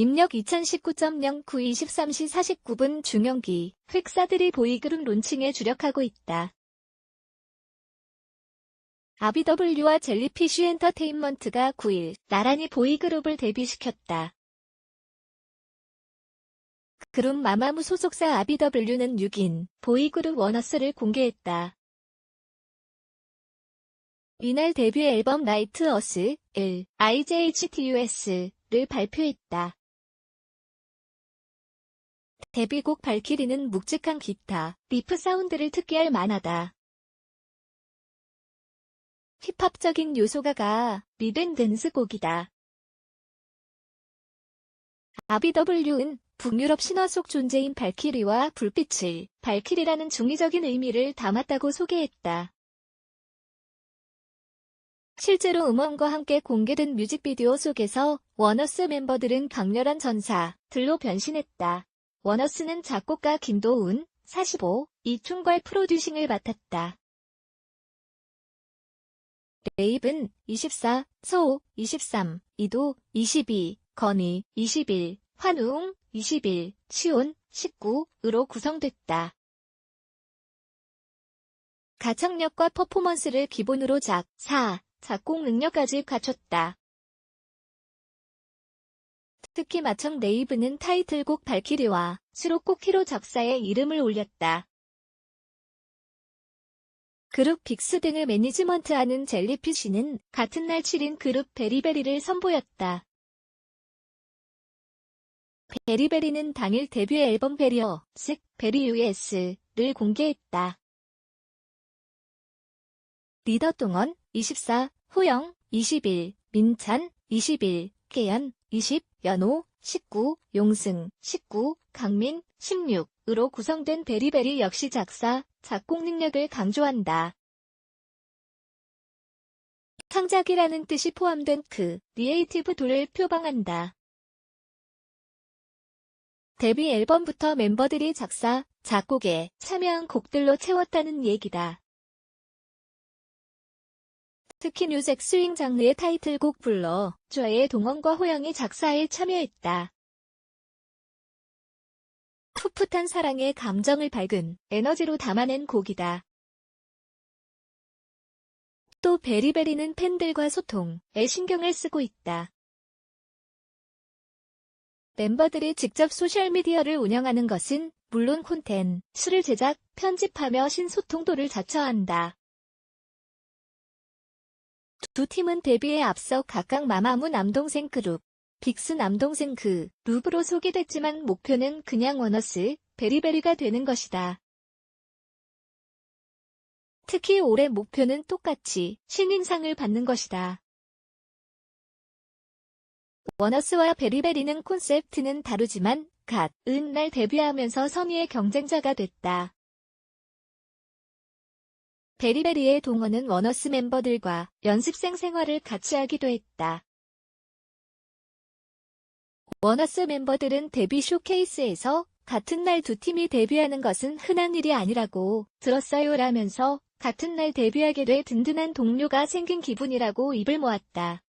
입력 2019.09 23시 49분 중형기 획사들이 보이그룹 론칭에 주력하고 있다. 아비더블유와 젤리피쉬 엔터테인먼트가 9일 나란히 보이그룹을 데뷔시켰다. 그룹 마마무 소속사 아비더블유는 6인 보이그룹 원어스를 공개했다. 이날 데뷔 앨범 나이트 어스 1 IJHTUS를 발표했다. 데뷔곡 발키리는 묵직한 기타, 리프 사운드를 특기할 만하다. 힙합적인 요소가 가 리듬 댄스 곡이다. 아비더블유는 북유럽 신화 속 존재인 발키리와 불빛을 발키리라는 중의적인 의미를 담았다고 소개했다. 실제로 음원과 함께 공개된 뮤직비디오 속에서 원어스 멤버들은 강렬한 전사들로 변신했다. 원어스는 작곡가 김도훈, 45, 이충걸 프로듀싱을 맡았다. 레입은 24, 소 23, 이도 22, 건희 21, 환웅 21, 시온 19으로 구성됐다. 가창력과 퍼포먼스를 기본으로 작, 사, 작곡 능력까지 갖췄다. 특히 마청 네이브는 타이틀곡 발키리와 수록곡 히로 작사에 이름을 올렸다. 그룹 빅스 등을 매니지먼트하는 젤리피쉬는 같은 날 7인 그룹 베리베리를 선보였다. 베리베리는 당일 데뷔 앨범 베리어, 즉 베리 US를 공개했다. 리더 동원 24, 호영 21, 민찬 21, 깨연 20, 연호 19, 용승 19, 강민 16으로 구성된 베리베리 역시 작사, 작곡 능력을 강조한다. 창작이라는 뜻이 포함된 그 리에이티브 돌을 표방한다. 데뷔 앨범부터 멤버들이 작사, 작곡에 참여한 곡들로 채웠다는 얘기다. 특히 뉴잭 스윙 장르의 타이틀곡 불러 조의 동원과 호영이 작사에 참여했다. 풋풋한 사랑의 감정을 밝은 에너지로 담아낸 곡이다. 또 베리베리는 팬들과 소통에 신경을 쓰고 있다. 멤버들이 직접 소셜미디어를 운영하는 것은 물론 콘텐츠를 제작, 편집하며 신소통도를 자처한다. 두 팀은 데뷔에 앞서 각각 마마무 남동생 그룹, 빅스 남동생 그 룹으로 소개됐지만 목표는 그냥 원어스, 베리베리가 되는 것이다. 특히 올해 목표는 똑같이 신인상을 받는 것이다. 원어스와 베리베리는 콘셉트는 다르지만 갓, 은날 데뷔하면서 선의의 경쟁자가 됐다. 베리베리의 동원은 원어스 멤버들과 연습생 생활을 같이 하기도 했다. 원어스 멤버들은 데뷔 쇼케이스에서 같은 날 두 팀이 데뷔하는 것은 흔한 일이 아니라고 들었어요 라면서 같은 날 데뷔하게 돼 든든한 동료가 생긴 기분이라고 입을 모았다.